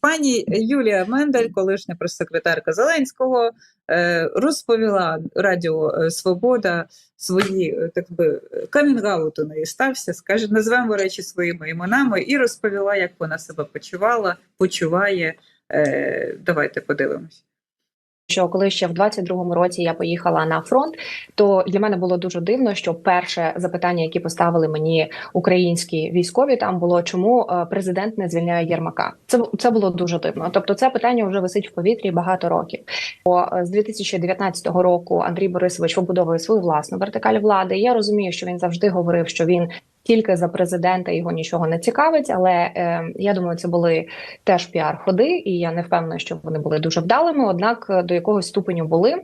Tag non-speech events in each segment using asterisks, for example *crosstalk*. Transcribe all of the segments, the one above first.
Пані Юлія Мендель, колишня прес-секретарка Зеленського, е, розповіла Радіо е, Свобода свої е, так би камінгаут у неї стався. Скаже, назвемо речі своїми іменами і розповіла, як вона себе почувала, почуває. Давайте подивимось. Що коли ще в 22-му році я поїхала на фронт, то для мене було дуже дивно, що перше запитання, які поставили мені українські військові, там було чому е, президент не звільняє Єрмака. Це це було дуже дивно. Тобто, це питання вже висить в повітрі багато років. Бо е, з 2019 року Андрій Борисович вибудовує свою власну вертикаль влади. Я розумію, що він завжди говорив, що він тільки за президента його нічого не цікавить. Але е, я думаю, це були теж піар-ходи, і я не впевнена, що вони були дуже вдалими. Однак е, до якогось ступеню були.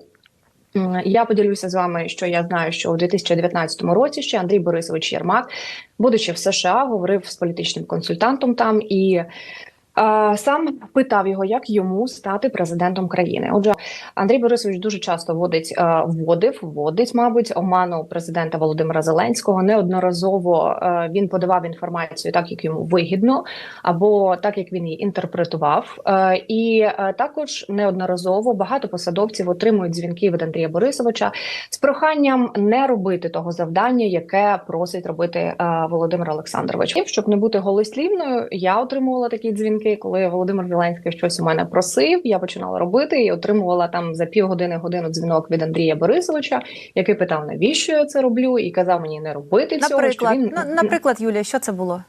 Я поділюся з вами, що я знаю, що у 2019 році ще Андрій Борисович Єрмак, будучи в США, говорив з політичним консультантом там і. Е, Сам питав його, як йому стати президентом країни. Отже, Андрій Борисович дуже часто вводить, е, вводив, вводить, мабуть, оману президента Володимира Зеленського. Неодноразово е, він подавав інформацію так, як йому вигідно, або так, як він її інтерпретував. Е, І е, також неодноразово багато посадовців отримують дзвінки від Андрія Борисовича з проханням не робити того завдання, яке просить робити е, Володимир Олександрович. Щоб не бути голослівною, я отримувала такі дзвінки, коли Володимир Зеленський щось у мене просив. Я починала робити і отримувала там за півгодини годину дзвінок від Андрія Борисовича, який питав, навіщо я це роблю, і казав мені не робити цього. Наприклад, він наприклад, Юлія, що це було?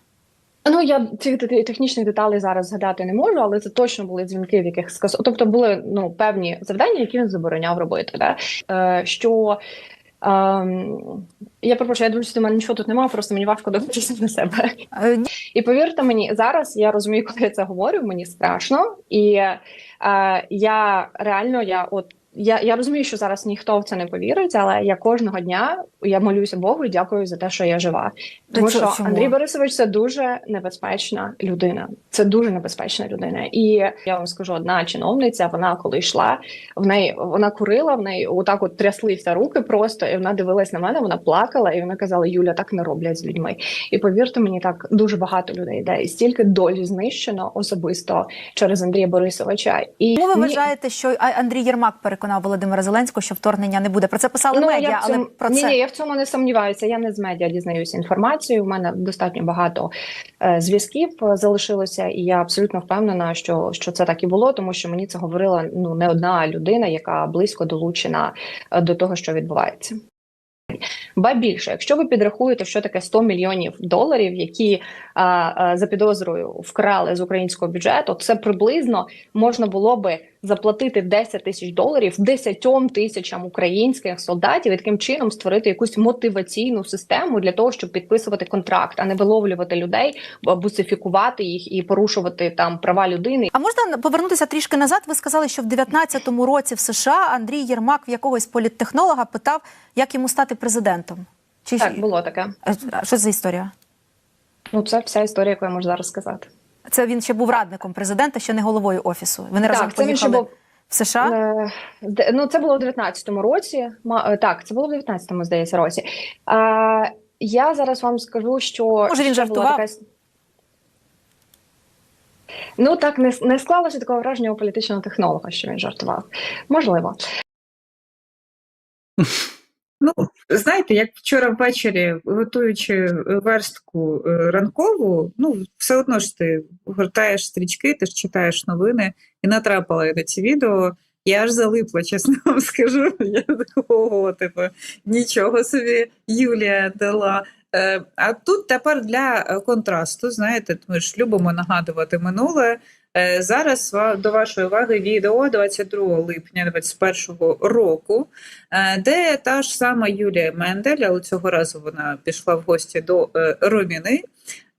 Ну я цих те- технічних деталей зараз згадати не можу, але це точно були дзвінки, в яких сказ... тобто були ну певні завдання, які він забороняв робити. Да? Е, що я перепрошую, я думаю, що до мене нічого тут немає, просто мені важко дивитися на себе. Е, І повірте мені, зараз я розумію, коли я це говорю, мені страшно, і е, я реально я от. Я, я розумію, що зараз ніхто в це не повірить, але я кожного дня я молюся Богу і дякую за те, що я жива. Тому чо- що чому? Андрій Борисович це дуже небезпечна людина. Це дуже небезпечна людина. І я вам скажу, одна чиновниця, вона коли йшла, в неї вона курила, в неї отак от тряслися руки просто, і вона дивилась на мене, вона плакала, і вона казала: Юля, так не роблять з людьми. І повірте мені, так дуже багато людей йде. І стільки долі знищено особисто через Андрія Борисовича. І ви вважаєте, що Андрій Єрмак переконав Володимира Зеленського, що вторгнення не буде? Про це писали Ну, медіа, цьому... але про це ні, я в цьому не сумніваюся. Я не з медіа дізнаюся інформацію. У мене достатньо багато е, зв'язків е, залишилося, і я абсолютно впевнена, що, що це так і було, тому що мені це говорила ну не одна людина, яка близько долучена е, до того, що відбувається. Ба більше, якщо ви підрахуєте, що таке 100 мільйонів доларів, які а, а, за підозрою вкрали з українського бюджету, це приблизно можна було би заплатити 10 тисяч доларів 10 тисячам українських солдатів і таким чином створити якусь мотиваційну систему для того, щоб підписувати контракт, а не виловлювати людей, бусифікувати їх і порушувати там права людини. А можна повернутися трішки назад? Ви сказали, що в 19-му році в США Андрій Єрмак в якогось політтехнолога питав, як йому стати президентом. Чи Так було таке. А що за історія? Ну це вся історія, яку я можу зараз сказати. Це він ще був радником президента, ще не головою офісу. Вони разом Так, це він ще був в США. Е, Ну, це було в 19-му році. Е, Так, це було в 19-му, здається, році. Е, я зараз вам скажу, що Може, він жартував? така Ну так не, не склалося такого враження у політичного технолога, що він жартував. Можливо. *laughs* Ну, знаєте, як вчора ввечері, готуючи верстку е, ранкову, ну, все одно ж ти гортаєш стрічки, ти ж читаєш новини і натрапила я на ці відео. Я аж залипла, чесно вам *laughs* скажу. Я такого, типу, нічого собі Юлія дала. Е, А тут тепер для е, контрасту, знаєте, ми ж любимо нагадувати минуле. Е, Зараз до вашої уваги відео 22 липня 2021 року, е, де та ж сама Юлія Мендель, але цього разу вона пішла в гості до е, Роміни.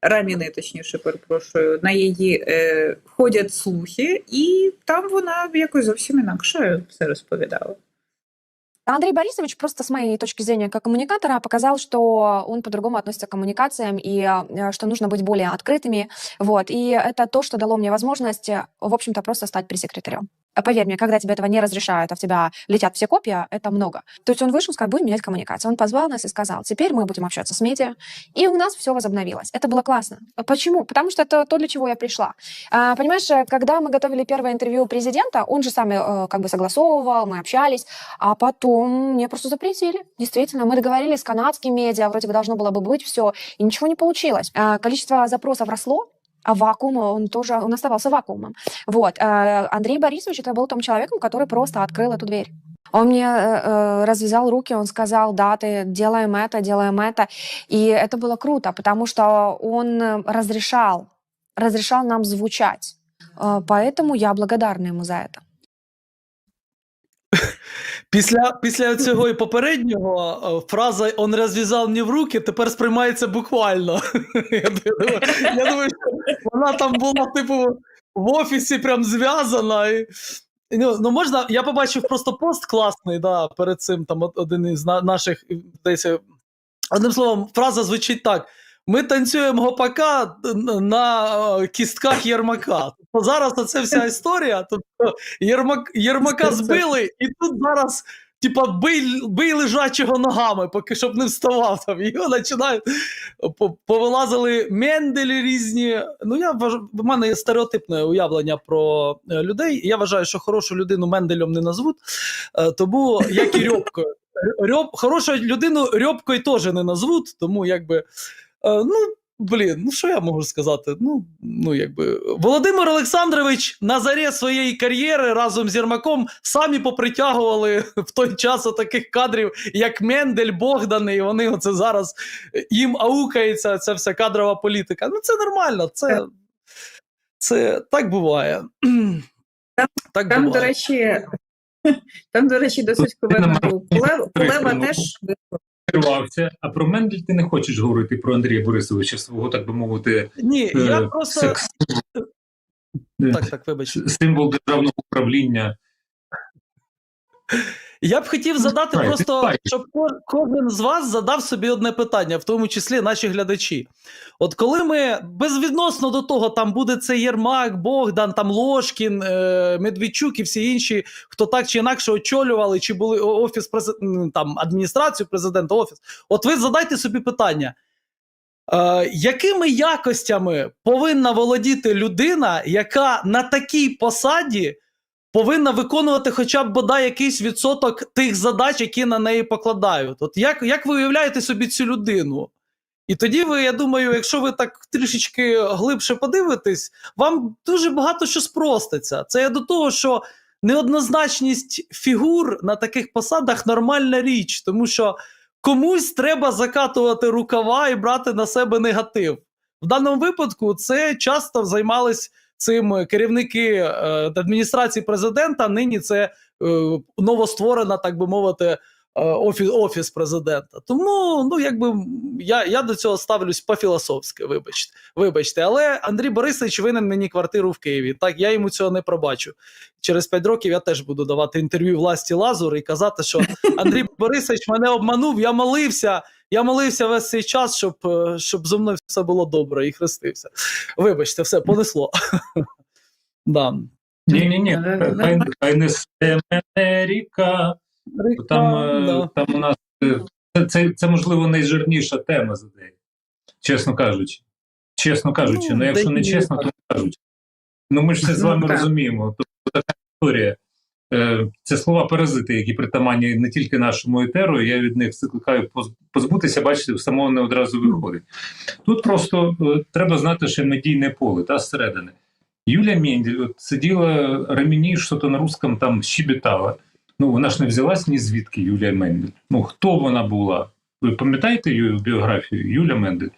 Раміни, точніше, перепрошую, на її е, ходять слухи, і там вона якось зовсім інакше все розповідала. Андрей Борисович просто с моей точки зрения как коммуникатора показал, что он по-другому относится к коммуникациям и э, что нужно быть более открытыми. Вот. И это то, что дало мне возможность, э, в общем-то, просто стать пресс-секретарем. А Поверь мне, когда тебе этого не разрешают, а в тебя летят все копья, это много. То есть он вышел, сказал, будем менять коммуникацию. Он позвал нас и сказал, теперь мы будем общаться с медиа. И у нас все возобновилось. Это было классно. Почему? Потому что это то, для чего я пришла. А, понимаешь, э, когда мы готовили первое интервью президента, он же сам э, как бы согласовывал, мы общались, а потом мне просто запретили. Действительно, мы договорились с канадским медиа, вроде бы должно было бы быть все, и ничего не получилось. А, количество запросов росло, а вакуум, он тоже, он оставался вакуумом. Вот. э, Андрей Борисович это был тем человеком, который просто открыл эту дверь. Он мне э, э, развязал руки, он сказал, да, ты делаем это, делаем это. И это было круто, потому что он э, разрешал, разрешал нам звучать. Э, Поэтому я благодарна ему за это. Після, після цього і попереднього е, фраза «он розв'язав мені в руки» тепер сприймається буквально. *laughs* Я думаю, я думаю, що вона там була, типу, в офісі прям зв'язана. І, ну, ну, можна, я побачив просто пост класний, да, перед цим там один із на, наших десь. Одним словом, фраза звучить так: ми танцюємо гопака на кістках Єрмака. Тобто зараз оце вся *laughs* історія. Тобто Єрмак, Єрмака Це- це- збили, і тут зараз. Типа, бий, бий лежачого ногами, поки щоб не вставав там. Його починають. Повилазили менделі різні. Ну, я в мене є стереотипне уявлення про е, людей. Я вважаю, що хорошу людину менделем не назвуть, Е, тому як і *laughs* Рьобкою. Рьоб... Хорошу людину Рьобкою теж не назвуть, тому якби. Е, Ну, блін, ну що я можу сказати? Ну, ну якби Володимир Олександрович на зарі своєї кар'єри разом з Єрмаком самі попритягували в той час таких кадрів, як Мендель, Богдан, і вони оце зараз їм аукається ця вся кадрова політика. Ну, це нормально, це, це так буває. Так Там, до речі, *laughs* там, до речі, досить. Кулева, Кулева *laughs* теж Керувався, а про Мендель ти не хочеш говорити про Андрія Борисовича, свого, так би мовити, Ні, я е, просто. секс... Так, так, вибач. символ державного управління. Я б хотів задати Давай, просто, щоб кожен з вас задав собі одне питання, в тому числі наші глядачі. От коли ми безвідносно до того, там буде це Єрмак, Богдан, там Ложкін, е, Медведчук і всі інші, хто так чи інакше очолювали, чи були офіс там адміністрацію президента, офіс. От ви задайте собі питання. Е, якими якостями повинна володіти людина, яка на такій посаді повинна виконувати хоча б бодай якийсь відсоток тих задач, які на неї покладають. От як, як ви уявляєте собі цю людину? І тоді ви, я думаю, якщо ви так трішечки глибше подивитесь, вам дуже багато що спроститься. Це я до того, що неоднозначність фігур на таких посадах нормальна річ, тому що комусь треба закатувати рукава і брати на себе негатив. В даному випадку це часто займались цим керівники е, адміністрації президента. Нині це е, новостворена, так би мовити, офіс, офіс президента. Тому ну якби я, я до цього ставлюсь по-філософськи, вибачте. Вибачте, але Андрій Борисович винен мені квартиру в Києві. Так я йому цього не пробачу. Через п'ять років я теж буду давати інтерв'ю власті Лазур і казати, що *laughs* Андрій Борисович мене обманув. Я молився. Я молився весь цей час, щоб, е, щоб зо мною все було добре і хрестився. Вибачте, все понесло. *laughs* да. Ні, ні, ні, хай, хай несе мене ріка. Там, е, там у нас е, це, це, можливо найжирніша тема за день, чесно кажучи. Чесно кажучи, Ну, ну, якщо не чесно, то не кажуть. Ну ми ж це з Ну, вами розуміємо. Тобто така історія. Е, Це слова паразити, які притаманні не тільки нашому етеру. Я від них закликаю позбутися, бачите, самого не одразу виходить. Тут просто треба знати, що медійне поле та зсередини. Юлія Мендель от сиділа ремені, що то на русском там щебетала. Ну, вона ж не взялась ні звідки Юлія Мендель. Ну, хто вона була? Ви пам'ятаєте її біографію? Юлія Мендель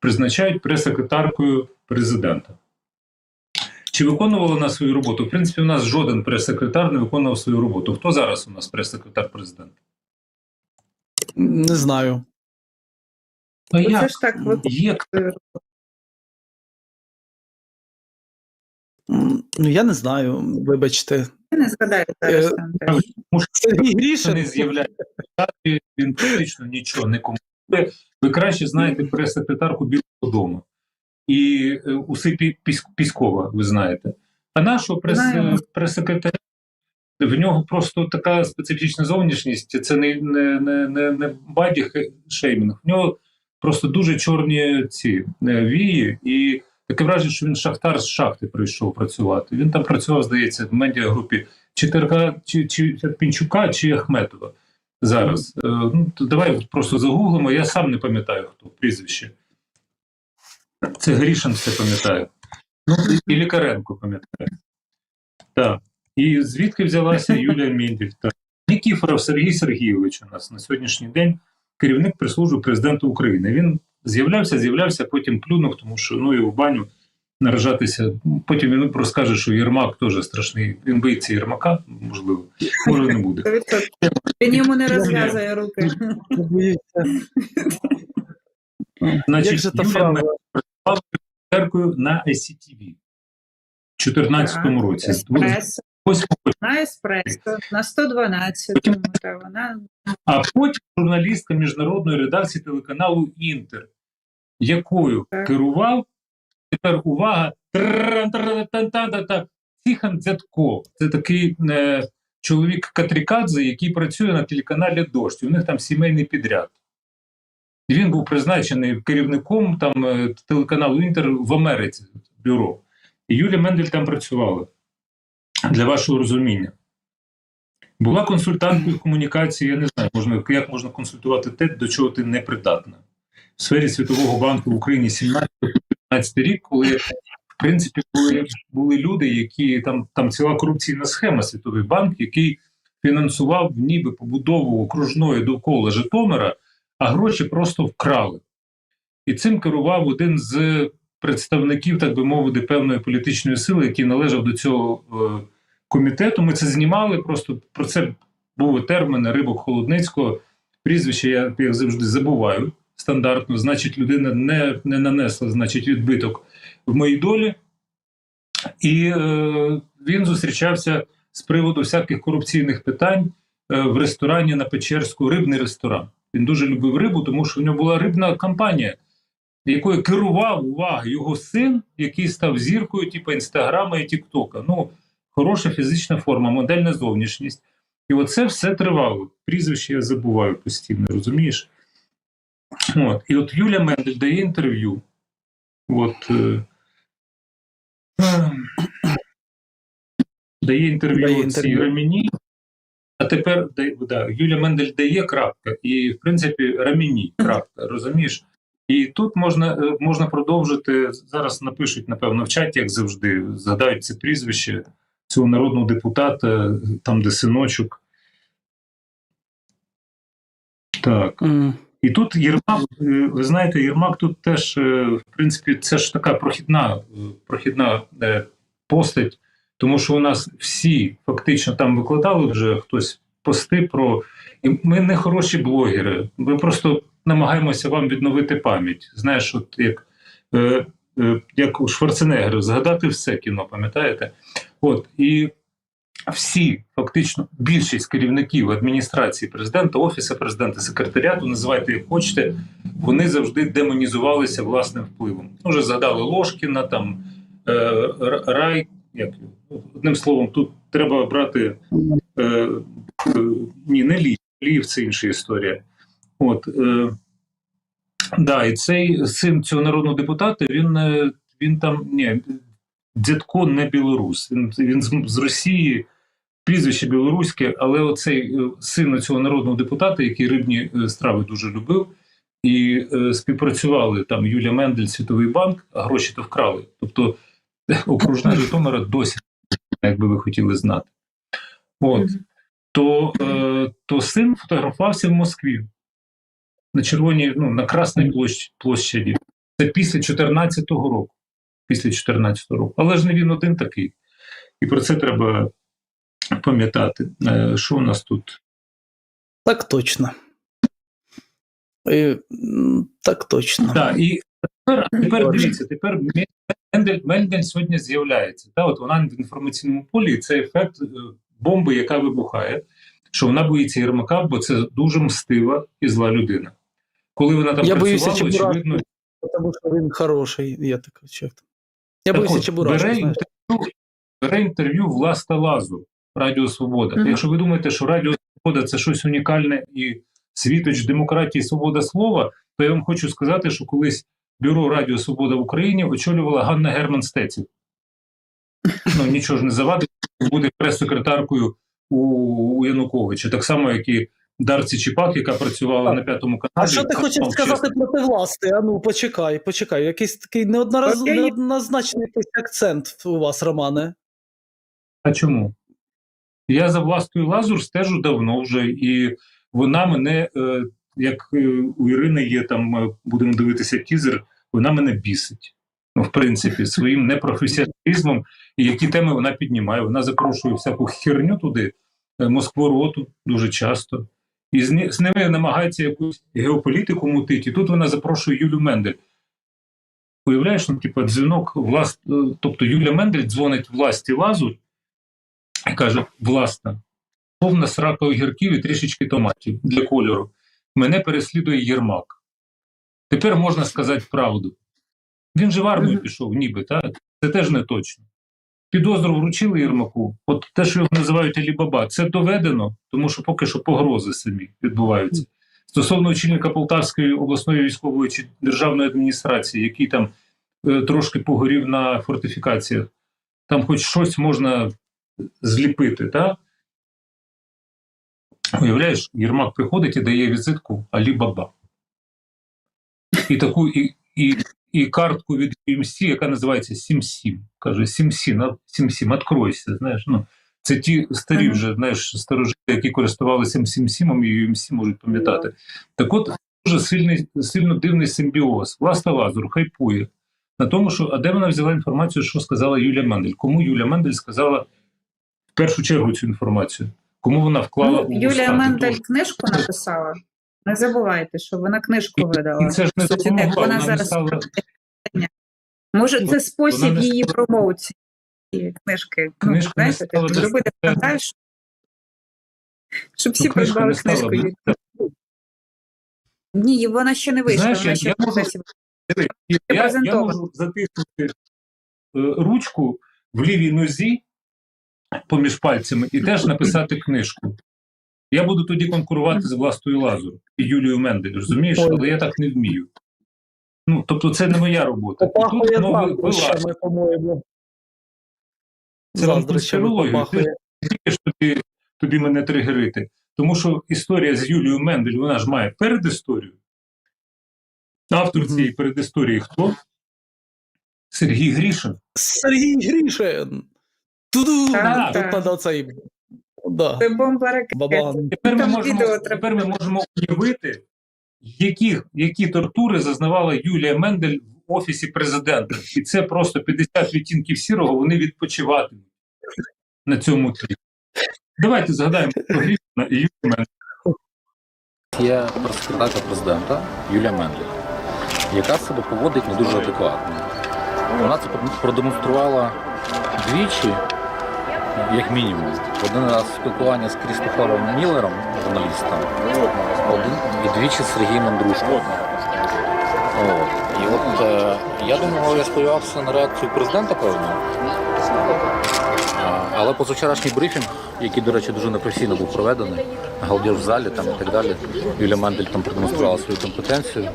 призначають прес-секретаркою президента. Чи виконувала вона свою роботу? В принципі, у нас жоден прес-секретар не виконував свою роботу. Хто зараз у нас прес-секретар президента? Не знаю. А Оце як? ж так ви- Є Ну я не знаю, вибачте. Я не згадаю е, зараз. Сергій Грішин. не з'являється. Він практично нічого не коментує. Ви краще знаєте прес-секретарку Білого Дому і е, уси Піскова, ви знаєте. А нашого прес-секретаря е, в нього просто така специфічна зовнішність. Це не не, не, не, не баді шеймінг. В нього просто дуже чорні ці вії і. Таке враження, що він шахтар з шахти прийшов працювати. Він там працював, здається, в медіагрупі чи чи, чи Пінчука, чи Ахметова. Зараз е, ну то давай просто загуглимо. Я сам не пам'ятаю хто прізвище. Це Грішин все пам'ятаю. Ну, і Лікаренко пам'ятаю. Так. І звідки взялася Юлія Міндів? Так. Нікіфоров Сергій Сергійович у нас на сьогоднішній день керівник прислужив президенту України. Він з'являвся, з'являвся, потім плюнув, тому що ну і в баню наражатися. Потім він просто скаже, що Єрмак теж страшний. Він боїться Єрмака, можливо, може не буде. *laughs* Він йому не розв'язує руки. *laughs* Значить, працював церквою на ICTV в 2014 році. На еспресо, на 112, Потім... А потім журналістка міжнародної редакції телеканалу Інтер якою керував тепер увага Тихан Дзятков. Це такий е, чоловік Катрікадзе, який працює на телеканалі Дощ. У них там сімейний підряд. І Він був призначений керівником там телеканалу Інтер в Америці бюро. І Юлія Мендель там працювала для вашого розуміння. Була консультанткою комунікації, я не знаю, можна, як можна консультувати те, до чого ти не придатна. В сфері Світового банку в Україні 17-15 рік, коли в принципі були, були люди, які там, там ціла корупційна схема Світовий банк, який фінансував ніби побудову окружної довкола Житомира, а гроші просто вкрали. І цим керував один з представників, так би мовити, певної політичної сили, який належав до цього е, комітету. Ми це знімали. Просто про це був термін Рибок Холодницького. Прізвище я як завжди забуваю стандартно. Значить, людина не, не нанесла значить, відбиток в моїй долі. І е, він зустрічався з приводу всяких корупційних питань е, в ресторані на Печерську, рибний ресторан. Він дуже любив рибу, тому що в нього була рибна кампанія, якою керував увага його син, який став зіркою, типу інстаграма і Тіктока. Ну, хороша фізична форма, модельна зовнішність. І оце все тривало. Прізвище я забуваю постійно, розумієш? От. І от Юля Мендель дає інтерв'ю. От, е, дає інтерв'ю цій. Раміні, а тепер да, Юля Мендель дає крапка, і в принципі Раміні *clears throat* крапка, розумієш? І тут можна, е, можна продовжити. Зараз напишуть, напевно, в чаті, як завжди, згадають це прізвище цього народного депутата, там, де синочок. Так. І тут Єрмак, е, ви знаєте, Єрмак тут теж, е, в принципі, це ж така прохідна, е, прохідна постать, тому що у нас всі фактично там викладали вже хтось пости про. І ми не хороші блогери. Ми просто намагаємося вам відновити пам'ять. Знаєш, от як, як у Шварценеггера, згадати все кіно, пам'ятаєте? От і всі, фактично, більшість керівників адміністрації президента, офісу президента, секретаріату, називайте як хочете, вони завжди демонізувалися власним впливом. Ну, Вже згадали Ложкіна, там е, Рай. Як? Ну, одним словом, тут треба брати е, е, ні, не Лі, Лів це інша історія. От е, да, і цей син цього народного депутата, він, е, він там ні, дядько не білорус. Він, він з, з Росії, прізвище білоруське, але оцей е, син цього народного депутата, який рибні е, страви дуже любив, і е, співпрацювали там Юлія Мендель, Світовий банк, а гроші то вкрали. Тобто окружна Житомира досі, якби ви хотіли знати. От. То, е, то син фотографувався в Москві на червоній, ну, на Красній площі, площаді. Це після 14-го року. Після 14-го року. Але ж не він один такий. І про це треба пам'ятати. Е, Що у нас тут? Так точно. М, Так точно. Так, і тепер, тепер дивіться, тепер Мендель, Мендель сьогодні з'являється. Та, от вона в інформаційному полі, і це ефект е, бомби, яка вибухає, що вона боїться Єрмака, бо це дуже мстива і зла людина. Коли вона там Я боюся працювала, Чебурашки. очевидно, Тому що він хороший, я так чек. Я Так боюся Чебурашки, бере інтерв'ю, бере інтерв'ю Власта Лазу. Радіо Свобода. Мгм. Якщо ви думаєте, що Радіо Свобода це щось унікальне і світоч демократії, свобода слова, то я вам хочу сказати, що колись бюро Радіо Свобода в Україні очолювала Ганна Герман Стеців. Ну нічого ж не завадить бути прес-секретаркою у, у Януковича, так само, як і Дарці Чіпак, яка працювала на п'ятому каналі. А що ти хочеш сказати проти власти? А ну почекай, почекай. Якийсь такий неоднораз... Неоднозначний якийсь акцент у вас, Романе. А чому? Я за властою Лазур стежу давно вже, і вона мене, е, як е, у Ірини є там, е, будемо дивитися тізер, вона мене бісить. Ну, в принципі, своїм непрофесіоналізмом і які теми вона піднімає. Вона запрошує всяку херню туди, е, Москву роту дуже часто. І з, ними намагається якусь геополітику мутити. І тут вона запрошує Юлю Мендель. Уявляєш, ну, типу, дзвінок власт, е, тобто Юля Мендель дзвонить власті Лазур каже: власна, повна срака огірків і трішечки томатів для кольору. Мене переслідує Єрмак. Тепер можна сказати правду. Він же в армію пішов, ніби, так? Це теж не точно. Підозру вручили Єрмаку. От те, що його називають Алібаба, це доведено, тому що поки що погрози самі відбуваються. Стосовно очільника Полтавської обласної військової чи державної адміністрації, який там е, трошки погорів на фортифікаціях, там хоч щось можна зліпити, так? Уявляєш, Єрмак приходить і дає візитку Алі-Баба. І таку, і, і, і картку від UMC, яка називається Сім-Сім. Каже: Сім-Сім, Сім-Сім, откройся. Знаєш, ну, це ті старі вже, знаєш, старожити, які користувалися Сім-Сімом і UMC можуть пам'ятати. Так от, дуже сильний, сильно дивний симбіоз. Власта Лазур хайпує на тому, що а де вона взяла інформацію, що сказала Юлія Мендель? Кому Юлія Мендель сказала першу чергу цю інформацію? Кому вона вклала Ну, Юлія? Мендель книжку написала. Не забувайте, що вона книжку видала. І це ж не як вона вона не зараз стала Може, це спосіб не її промоції книжки. Книжку ну, знаєте, стала зробити скандаль, щоб- щоб всі Ну, придбали книжку. Ні, вона ще не вийшла, Знаєш, вона ще я в можу-. Я, я можу затиснути е, ручку в лівій нозі поміж пальцями і теж написати книжку. Я буду тоді конкурувати з властою Лазур і Юлією Мендель, розумієш? Але я так не вмію. Ну, тобто, це не моя робота. І Попахує тут, ви по-моєму. Це вам Ти ж тобі, тобі мене тригерити. Тому що історія з Юлією Мендель, вона ж має передісторію. Автор цієї передісторії хто? Сергій Грішин. Сергій Грішин. Туду. Так, Тут так. надо цей. Да. Це бомба. Бабан. Тепер ми Там можемо, відео треба тепер ми можемо уявити, які, які тортури зазнавала Юлія Мендель в офісі президента. І це просто 50 відтінків сірого, вони відпочиватимуть на цьому тлі. Давайте згадаємо про Грішина і Юлію Мендель. Є прес-секретарка президента Юлія Мендель, яка себе поводить не дуже адекватно. Вона це продемонструвала двічі, як мінімум. Один раз спілкування з Крістофором Міллером, журналістом, один і двічі з Сергієм Андрушком. І от е, я думаю, я сподівався на реакцію президента, певно. Але позавчорашній брифінг, який, до речі, дуже непрофесійно був проведений, галдеж в залі там і так далі. Юлія Мендель там продемонструвала свою компетенцію.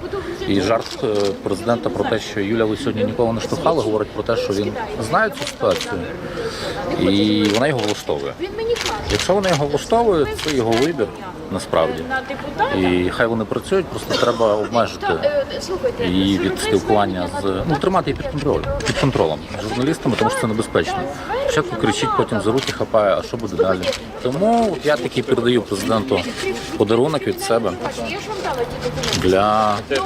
І жарт е, президента про те, що Юля, ви сьогодні нікого не штовхали, говорить про те, що він знає цю ситуацію, і вона його влаштовує. Якщо вона його влаштовує, це його вибір насправді. І хай вони працюють, просто треба обмежити її від спілкування з ну тримати її під контролем під контролем журналістами, тому що це небезпечно. Спочатку кричить, потім за руки хапає, а що буде далі? Тому от я таки передаю президенту подарунок від себе для, е,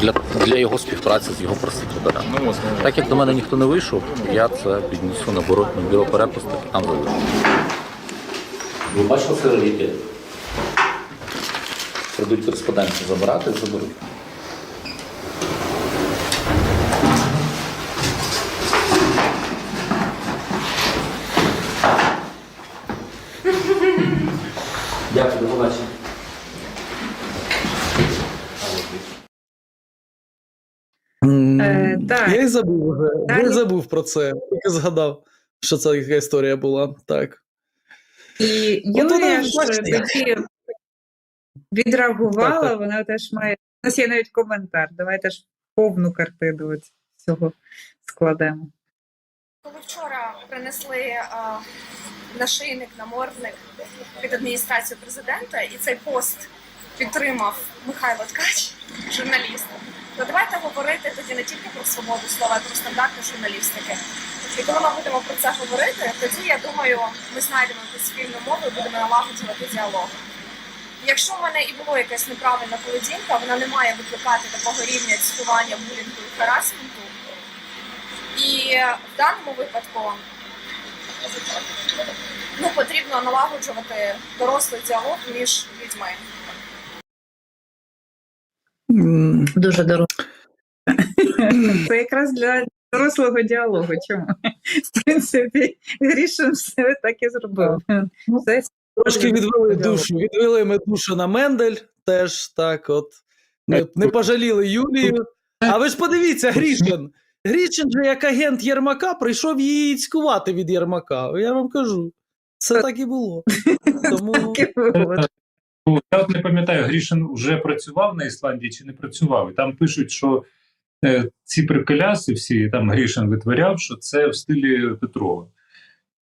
для, для його співпраці з його прес-секретарем. Так як до мене ніхто не вийшов, я це піднесу на бюро, на бюро перепусток і там залишу. Ви бачили сервіки? Прийдуть кореспонденти забирати, заберуть. Дякую, до побачення. Е, так. Я й забув вже. Я й забув про це. Тільки згадав. що це така історія була. Так. І вона, Юлія ж тоді відреагувала, Так, так. вона теж має. У нас є навіть коментар. Давайте ж повну картину цього складемо. Коли вчора принесли нашийник, намордник від адміністрації президента, і цей пост підтримав Михайло Ткач, журналіст, то давайте говорити тоді не тільки про свободу слова, а про стандарти журналістики. І коли ми будемо про це говорити, тоді я думаю, ми знайдемо якусь спільну мову і будемо налагоджувати діалог. Якщо в мене і було якась неправильна поведінка, вона не має викликати такого рівня цькування, булінгу і харасменту. І в даному випадку ну, потрібно налагоджувати дорослий діалог між людьми. Дуже дорого. *laughs* Це якраз для дорослого діалогу. Чому? В принципі, Грішин все так і зробив. Все Трошки відвели душу, відвели ми душу на Мендель, теж так от. Не, не пожаліли Юлію. А ви ж подивіться, Грішин. Грішин же як агент Єрмака прийшов її цькувати від Єрмака. Я вам кажу. Це так і було. *laughs* Тому Так і було. Ну, Я от не пам'ятаю, Грішин вже працював на Ісландії чи не працював. І там пишуть, що е, ці приколяси всі там Грішин витворяв, що це в стилі Петрова.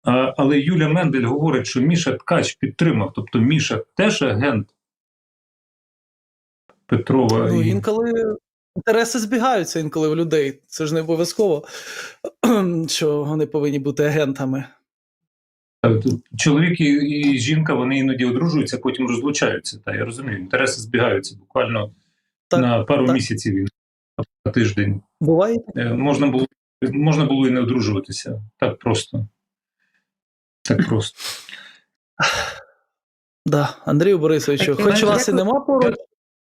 А, але Юля Мендель говорить, що Міша Ткач підтримав. Тобто Міша теж агент Петрова. ну, і... інколи інтереси збігаються інколи в людей. Це ж не обов'язково, *clears throat* що вони повинні бути агентами. Е, Чоловік і, і жінка вони іноді одружуються, потім розлучаються. Та я розумію, інтереси збігаються буквально Так, на пару так. місяців на тиждень. Буває. Е, Можна було, можна було і не одружуватися. Так просто. Так просто. Да, Андрію Борисовичу, Так, хоч вас і нема поруч,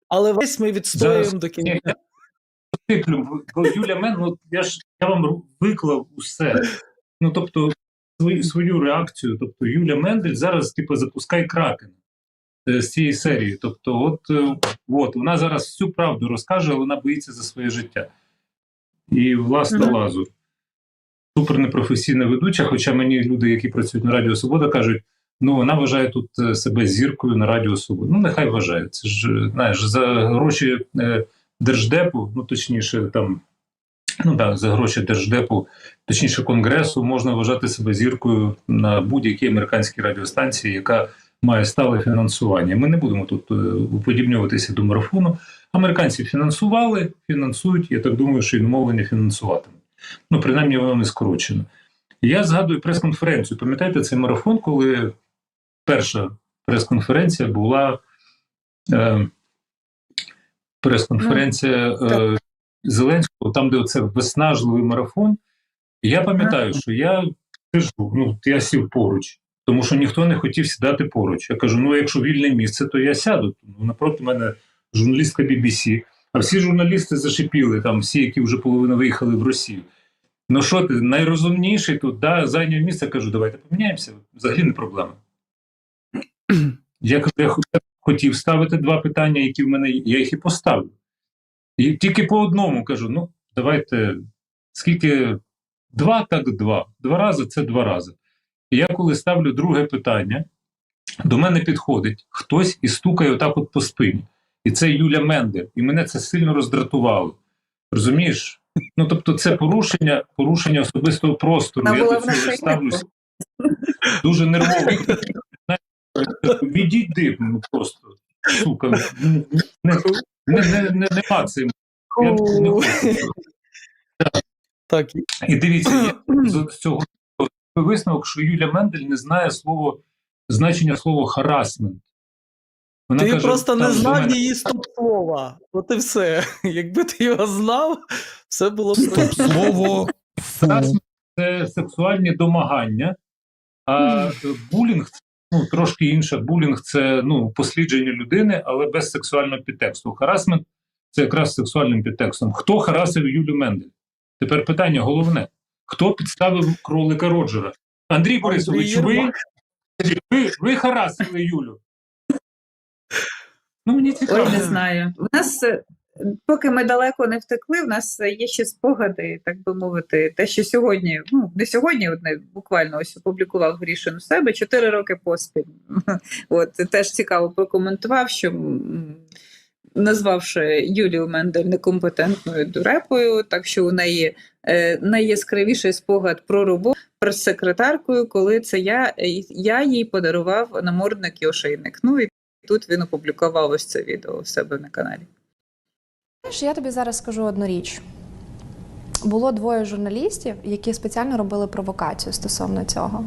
але весь ми відстоюємо до кінця. Ні, я посиплю, бо Юля Мен, ну, я ж я вам виклав усе. Ну, тобто, свою, свою реакцію. Тобто, Юля Мендель зараз, типу, запускає кракен е, з цієї серії. Тобто, от, е, от вона зараз всю правду розкаже, але вона боїться за своє життя. І власне Мгм. лазур. Супер непрофесійна ведуча, хоча мені люди, які працюють на Радіо Свобода, кажуть, ну вона вважає тут е, себе зіркою на Радіо Свобода. Ну, нехай вважає. Це ж, знаєш, за гроші е, Держдепу, ну точніше, там, ну да, за гроші Держдепу, точніше Конгресу, можна вважати себе зіркою на будь-якій американській радіостанції, яка має стале фінансування. Ми не будемо тут е, уподібнюватися до марафону. Американці фінансували, фінансують. Я так думаю, що і мовлення фінансуватимуть. Ну, принаймні, воно не скорочено. Я згадую прес-конференцію. Пам'ятаєте цей марафон, коли перша прес-конференція була е, прес-конференція е, Зеленського, там, де це виснажливий марафон. Я пам'ятаю, що я сижу, ну, я сів поруч, тому що ніхто не хотів сідати поруч. Я кажу: ну, якщо вільне місце, то я сяду. Ну, напроти мене журналістка BBC, а всі журналісти зашипіли, там всі, які вже половину виїхали в Росію. Ну що ти, найрозумніший тут, да, зайняв місце, кажу, давайте поміняємося. Взагалі не проблема. *clears throat* Я кажу, я хотів ставити два питання, які в мене є, я їх і поставлю. І тільки по одному кажу: ну, давайте, скільки два, так два. Два рази це два рази. І я коли ставлю друге питання, до мене підходить хтось і стукає отак от по спині. І це Юля Мендель. І мене це сильно роздратувало. Розумієш? Ну, тобто, це порушення, порушення особистого простору. Я до цього нашій ставлюся дуже нервово. Відійди ну, просто, сука. Не, не, не, не, нема цим. Я не хочу. Так, І дивіться, я *clears throat* з цього висновок, що Юля Мендель не знає слово значення слова харасмент. Вона ти каже, просто не знав мене- її стоп-слова. От і все. *laughs* Якби ти його знав, все було б просто. Слово *laughs* Харасмент – це сексуальні домагання, а булінг ну, трошки інше. Булінг це ну, послідження людини, але без сексуального підтексту. Харасмент це якраз сексуальним підтекстом. Хто харасив Юлю Мендель? Тепер питання головне: хто підставив кролика Роджера? Андрій Борисович, ви, ви, ви харасили Юлю? Ну, мені цікаво. Ой, не знаю. У нас е, поки ми далеко не втекли, в нас є ще спогади, так би мовити, те, що сьогодні, ну не сьогодні, от не буквально ось опублікував Грішин у себе чотири роки поспіль. *laughs* От теж цікаво прокоментував, що назвавши Юлію Мендель некомпетентною дурепою, так що у неї е, найяскравіший спогад про роботу прес-секретаркою, коли це я, е, я їй подарував намордник і ошейник. Ну і тут він опублікував ось це відео у себе на каналі. Я тобі зараз скажу одну річ. Було двоє журналістів, які спеціально робили провокацію стосовно цього.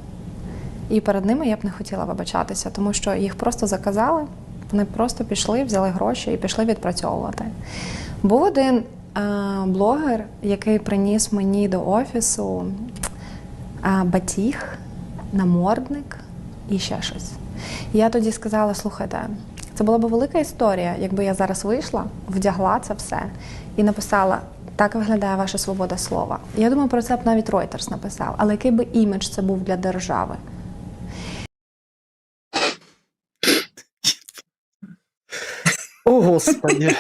І перед ними я б не хотіла вибачатися, тому що їх просто заказали, вони просто пішли, взяли гроші і пішли відпрацьовувати. Був один е, блогер, який приніс мені до офісу е, батіг, намордник і ще щось. Я тоді сказала: слухайте, це була б велика історія, якби я зараз вийшла, вдягла це все і написала. Так виглядає ваша свобода слова. Я думаю, про це б навіть Reuters написав. Але який би імідж це був для держави? О, господі.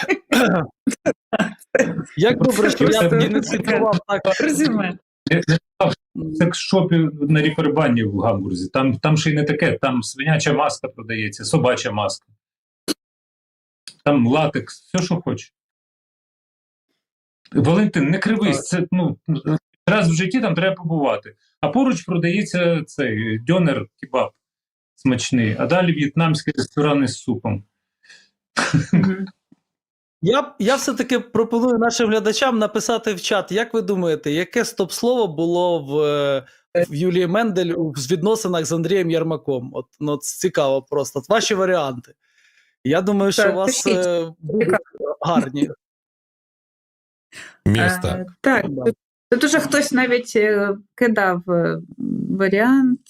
Як добре, що я тоді не цитував так. Резюме. В секс-шопі на Ріфербані в Гамбурзі. Там, там ще й не таке, там свиняча маска продається, собача маска. Там латекс, все, що хочеш. Валентин, не кривись, це ну, раз в житті там треба побувати. А поруч продається цей дьонер кебаб смачний, а далі в'єтнамські ресторани з супом. Я, я все-таки пропоную нашим глядачам написати в чат, як ви думаєте, яке стоп-слово було в, е, в Юлії Мендель у- відносинах з Андрієм Єрмаком? От, ну, цікаво просто. Ваші варіанти. Я думаю, що у вас е, будуть гарні. Міста. Е, Так, тут, уже хтось навіть е, кидав е, варіант,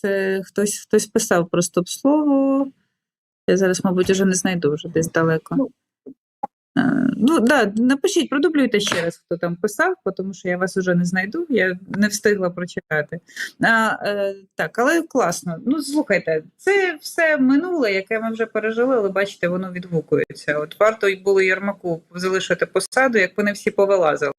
хтось, хтось писав про стоп-слово. Я зараз, мабуть, вже не знайду вже десь далеко. Е, Ну, да, напишіть, продублюйте ще раз, хто там писав, тому що я вас уже не знайду, я не встигла прочитати. А, е, так, але класно. Ну, слухайте, це все минуле, яке ми вже пережили, але бачите, воно відгукується. От варто було Єрмаку залишити посаду, як вони всі повилазили.